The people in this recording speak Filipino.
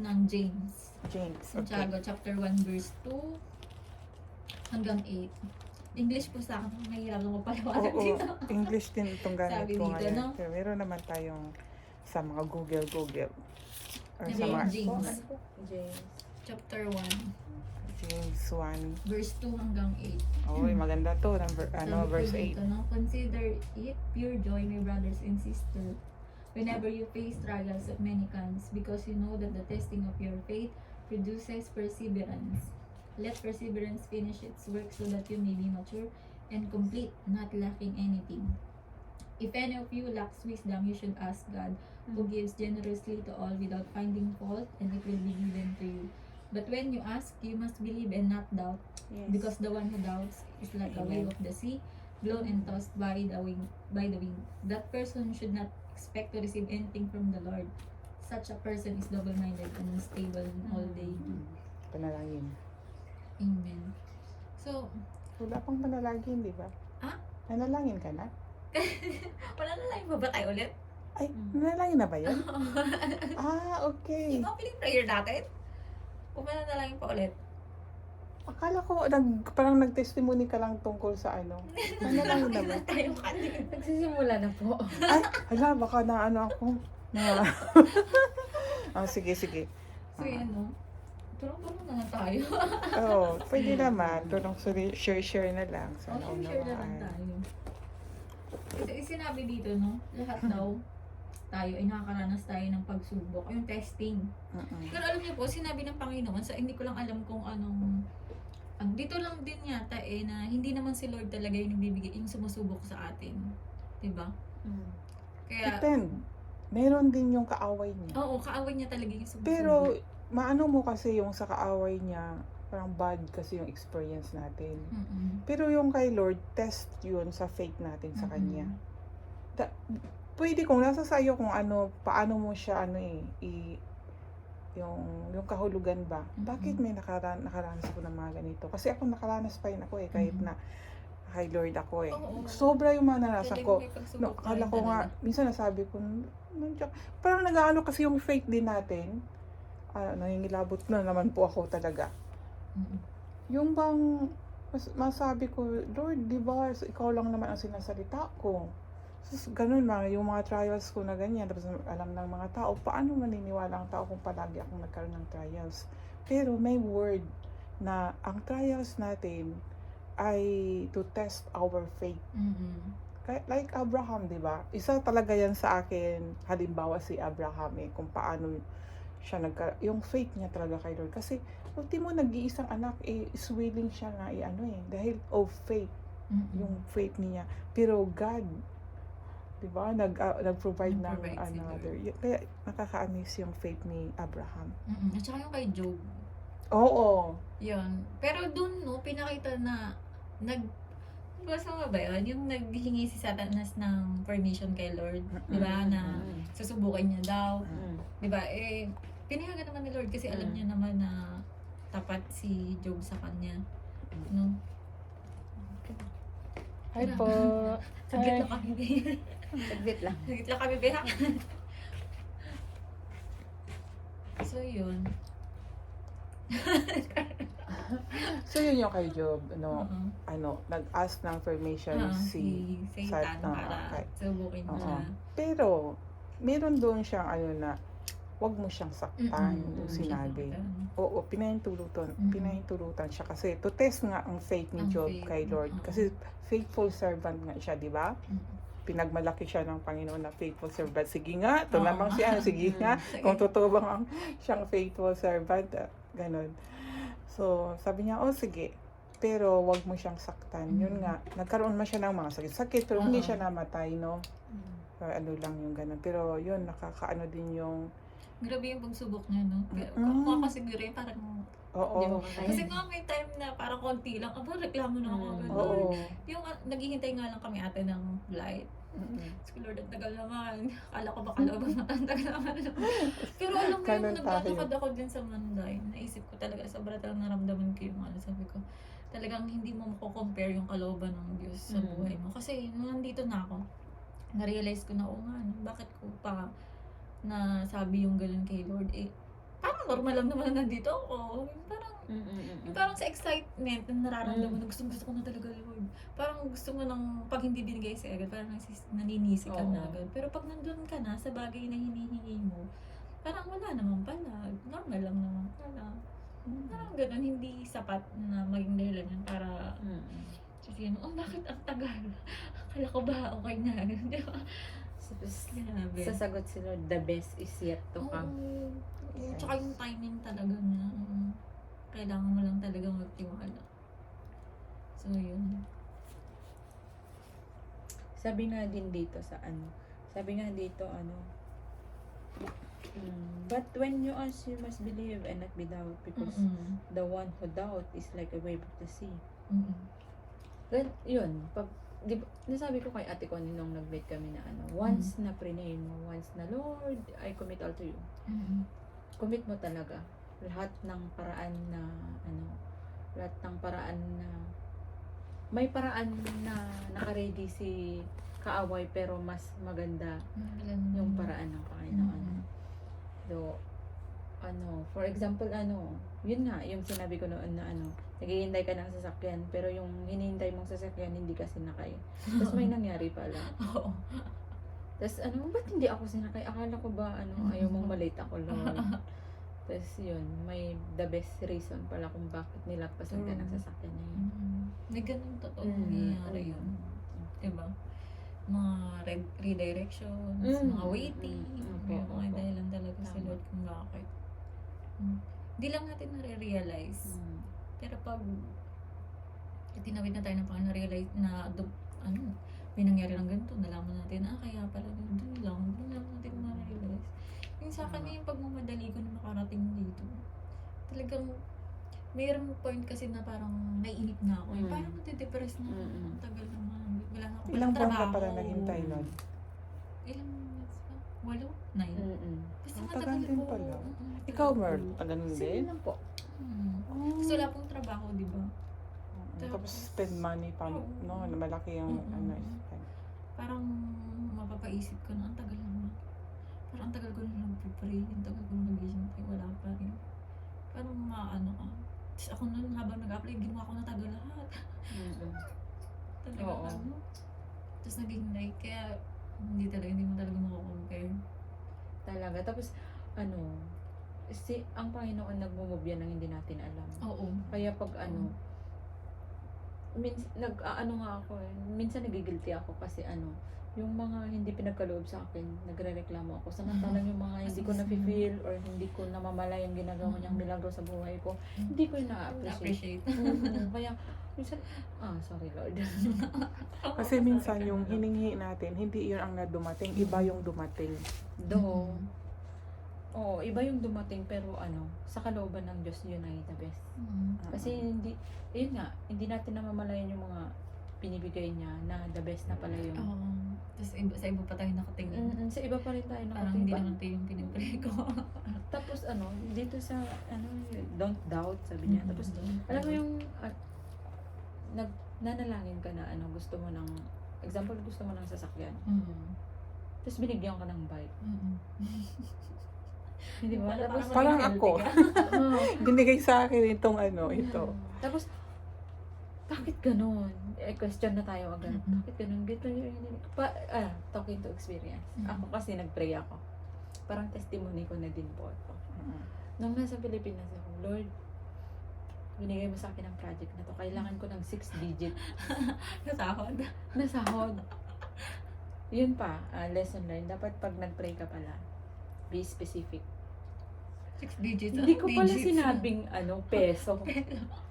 ng James. James. Okay. Santiago, chapter 1, verse 2 hanggang 8. English po sa akin, mahirap na mapaliwanag Oo, dito. English din itong gamit Sabi ko dito, ngayon. no? Pero meron naman tayong sa mga Google, Google. Or Yung sa mga James. James. Chapter 1, James 1. verse 2 hanggang 8. Oy, maganda to. Number, ano, Sabi verse 8. dito, no? Consider it pure joy, my brothers and sisters, whenever you face trials of many kinds, because you know that the testing of your faith produces perseverance. Let perseverance finish its work so that you may be mature and complete, not lacking anything. If any of you lacks wisdom, you should ask God, who gives generously to all without finding fault, and it will be given to you. But when you ask, you must believe and not doubt, Yes. because the one who doubts is like a wave Amen. of the sea, blown and tossed by the wind. By the wind. That person should not expect to receive anything from the Lord. Such a person is double-minded and unstable all they do. Panalangin. Amen. So, Wala pang panalangin, di ba? Ah? Nanalangin ka na? na lang ba tayo ulit? Ay, Mm. nanalangin na ba yun? ah, okay. Yung opening prayer natin? Na lang pa ulit? Akala ko, nag, parang nag-testimony ka lang tungkol sa ano. Nanalangin na ba? tayo kanina. Nagsisimula na po. Ay, hala, baka na ano ako. Na, ah, sige, sige. So, yan no? Tulong-tulong na lang tayo. Oo, oh, pwede naman. Tulong share-share na lang. O, Sana share na lang tayo. Kasi sinabi dito, no? Lahat daw tayo ay nakakaranas tayo ng pagsubok. Yung testing. Mm-mm. Pero alam niyo po, sinabi ng Panginoon, sa hindi ko lang alam kung anong ang dito lang din yata eh na hindi naman si Lord talaga yung nagbibigay yung sumusubok sa atin. 'Di ba? Kaya Depend. Meron din yung kaaway niya. oo, kaaway niya talaga yung sumusubok. Pero, maano mo kasi yung sa kaaway niya, parang bad kasi yung experience natin. Mm-mm. Pero yung kay Lord, test yun sa faith natin sa Kanya. Mm-mm. Da- pwede kung nasa sayo kung ano, paano mo siya, ano eh, i, yung, yung kahulugan ba? Mm-mm. Bakit may nakaran, nakaranas ako ng mga ganito? Kasi ako nakaranas pa rin ako eh, kahit Mm-mm. na kay Lord ako eh. Oo. Sobra yung mga naranasan ko. No, rin ko nga, minsan nasabi ko, parang nag-ano kasi yung faith din natin. Ah, nangingilabot na naman po ako talaga. Mm-mm. Yung bang, mas, masabi ko, Lord, di ba, ikaw lang naman ang sinasalita ko. Sus, ganun mga, yung mga trials ko na ganyan, tapos alam ng mga tao, paano maniniwala ang tao kung palagi akong nagkaroon ng trials. Pero may word na ang trials natin ay to test our faith. Kaya- Like Abraham, di ba? Isa talaga yan sa akin, halimbawa si Abraham eh, kung paano siya nagka, yung faith niya talaga kay Lord. Kasi, ultimo, nag-iisang anak, eh, is willing siya na, eh, ano eh, dahil of faith, Mm-mm. yung faith niya. Pero God, di ba, nag, ah, nag-provide ng si another. Y- Kaya, nakaka-amaze yung faith ni Abraham. Mm-mm. At saka yung kay Job. Oo. Yun. Pero dun, no, pinakita na nag Basta mo ba yun? Yung naghingi si Satanas ng permission kay Lord. Di ba? Na susubukin niya daw. Di ba? Eh, pinayagan naman ni Lord kasi alam Mm. niya naman na tapat si Job sa kanya. No? Hi po. Saglit lang kami. Saglit lang. Saglit lang kami, Beha. so, yun. So, yun yung kay Job, no, Oo. ano, nag-ask ng permission Ah, si si Satan Sat- ah, para okay. subukin Oo. siya. Pero, meron doon siyang ano na, wag mo siyang saktan, Mm-mm. yung sinabi. saktan. Oo, pinahintulutan, Mm-mm. pinahintulutan siya kasi to test nga ang faith ni Ang Job faith, kay Lord. oo. Kasi faithful servant nga siya, di ba? Mm. Pinagmalaki siya ng Panginoon na faithful servant. Sige nga, ito Oo. namang siya, sige nga. Sige. Kung totoo bang ang siyang faithful servant, ah, ganun. So, sabi niya, oh sige, pero wag mo siyang saktan. Yun Mm. nga, nagkaroon man siya ng mga sakit-sakit, pero hindi Oo. siya namatay, no? Or ano lang yung ganun. Pero yun, nakakaano din yung, Grabe yung pagsubok niya, no? Mm-mm. Kung ako siguro yung parang, oo, kaya. kasi nga may time na parang konti lang, aba, reklamo na ako. Mm. oo. Lord, Yung uh, naghihintay nga lang kami ate ng flight. Mm-mm. Kasi Lord, ang tagal naman. Akala ko baka ang tagal naman. Pero alam mo yung Ganun naglalakad ako din sa Manday, naisip ko talaga, sobra talagang naramdaman ko yung ano, sabi ko, talagang hindi mo mako-compare yung kalooban ng Diyos sa Mm. buhay mo. Kasi nung nandito na ako, na-realize ko na, oo nga, no, bakit ko pa na sabi yung ganun kay Lord, eh, normal lang naman na nandito ako. Yung parang, Mm-mm-mm. yung parang sa excitement na nararamdaman na gusto, gusto ko na talaga, Lord. Parang gusto mo nang, pag hindi binigay sa agad, parang nasis, naninisi ka na Oo. agad. Pero pag nandun ka na sa bagay na hinihingi mo, parang wala naman pala. Normal lang naman pala. Parang ganun, hindi sapat na maging dahilan yun para Mm-mm. kasi ano, oh, bakit ang tagal? Akala ko ba okay na? Di ba? Tapos, Grabe. sasagot si Lord, the best is yet to come. Oo. Oo, Tsaka yung timing talaga niya. oo. Kailangan mo lang talaga magtiwala. So, yun. Sabi nga din dito sa ano, sabi nga dito ano, mm, but when you ask, you must believe and not be doubt because Mm-mm. the one who doubt is like a wave of the sea. Mm-mm. Then, yun, pag, di ba, nasabi ko kay ate ko nung nag-meet kami na ano, once na prenay mo, once na, Lord, I commit all to you. Mm-mm. Commit mo talaga. Lahat ng paraan na, ano, lahat ng paraan na, may paraan na nakaready si kaaway pero mas maganda Magalan yung paraan ng Panginoon. Mm. So, ano, for example, ano, yun nga, yung sinabi ko noon na ano, naghihintay ka ng sasakyan, pero yung hinihintay mong sasakyan, hindi ka sinakay. Tapos may nangyari pala. Oo. Tapos ano, ba't hindi ako sinakay? Akala ko ba, ano, ayaw mong malate ako, Lord. Tapos yun, may the best reason pala kung bakit nilagpasan ka ng sasakyan na yun. Mm. May ganun totoo Mm. nangyayari yun. Diba? Mga re- redirections, Mm. mga waiting, Mm. Yung mga dahilan talaga sa Tama. Lord kung bakit. Mm. Hindi lang natin nare-realize. Mm. Pero pag tinawid na tayo ng Panginoon, na-realize na dum- ano, may nangyari lang ganito, nalaman natin, ah, kaya pala doon lang, doon lang natin ma-realize. Yung sa akin yung pagmamadali ko na makarating dito, talagang mayroong point kasi na parang naiinip na ako. Eh, Mm. parang natidepress na ako. Mm. Tagal naman. Wala na ako Ilang buwan ka pala naghintay nun? Ilang months ba? Walo? Nine? Mm-mm. Basta Ang matagal tagal din pala. Mm, Ikaw, tagal Mer, po. ah, ganun Sige din? lang po. Hmm. Oh. Kasi wala pong trabaho, di ba? Tapos spend money pa, Oo. no? Malaki yung Mm-mm. ano, spend. parang mapapaisip ko na ang tagal naman. Parang ang tagal ko na nagpupray, ang tagal ko na naghihintay, wala pa rin. Parang maano ka. Tapos ako nun, habang nag-apply, ginawa ko na tagal lahat. Talaga Oo. ano. Tapos naghihintay, kaya hindi talaga, hindi mo talaga makakompare. Talaga. Tapos, ano, si, ang Panginoon nagmumove yan ng hindi natin alam. Oo. Kaya pag ano, mins, nag, ano nga ako eh, minsan nagigilty ako kasi ano, yung mga hindi pinagkaloob sa akin, nagre-reklamo ako. Samantalang yung mga hindi ko Mas- na-feel or hindi ko namamalay yung ginagawa niyang Mm. milagro sa buhay ko, hindi ko yung na-appreciate. Mm, Kaya, minsan, ah, sorry Lord. Kasi minsan yung hiningi natin, hindi yun ang nadumating, iba yung dumating. Do, oo, iba yung dumating pero ano, sa kalooban ng Diyos yun ay the best. Mm. Kasi hindi, yun nga, hindi natin namamalayan yung mga binibigay niya na the best na pala yung Oo. Tapos iba, sa iba pa tayo nakatingin. Mm, sa iba pa rin tayo Parang hindi nakatingin. naman tayo yung pinipray ko. Tapos ano, dito sa, ano, don't doubt, sabi niya. Tapos, alam mo yung, at, nag, nanalangin ka na, ano, gusto mo ng, example, gusto mo ng sasakyan. Mm. Tapos binigyan ka ng bike. Mm. Hindi ba? Tapos, para Parang ako. Binigay sa akin itong ano, ito. Tapos, bakit ganun? Eh, question na tayo agad. Mm-mm. Bakit ganun? Gito yun. Pa, ah, talking to experience. Mm. Ako kasi nag-pray ako. Parang testimony ko na din po ito. Mm. Nung nasa Pilipinas ako, Lord, binigay mo sa akin ang project na to. Kailangan ko ng 6 digit Nasahod. na sahod. Yun pa, ah, lesson learned. Dapat pag nag-pray ka pala, be specific. Six digits. Hindi Anong ko pala sinabing ano, peso.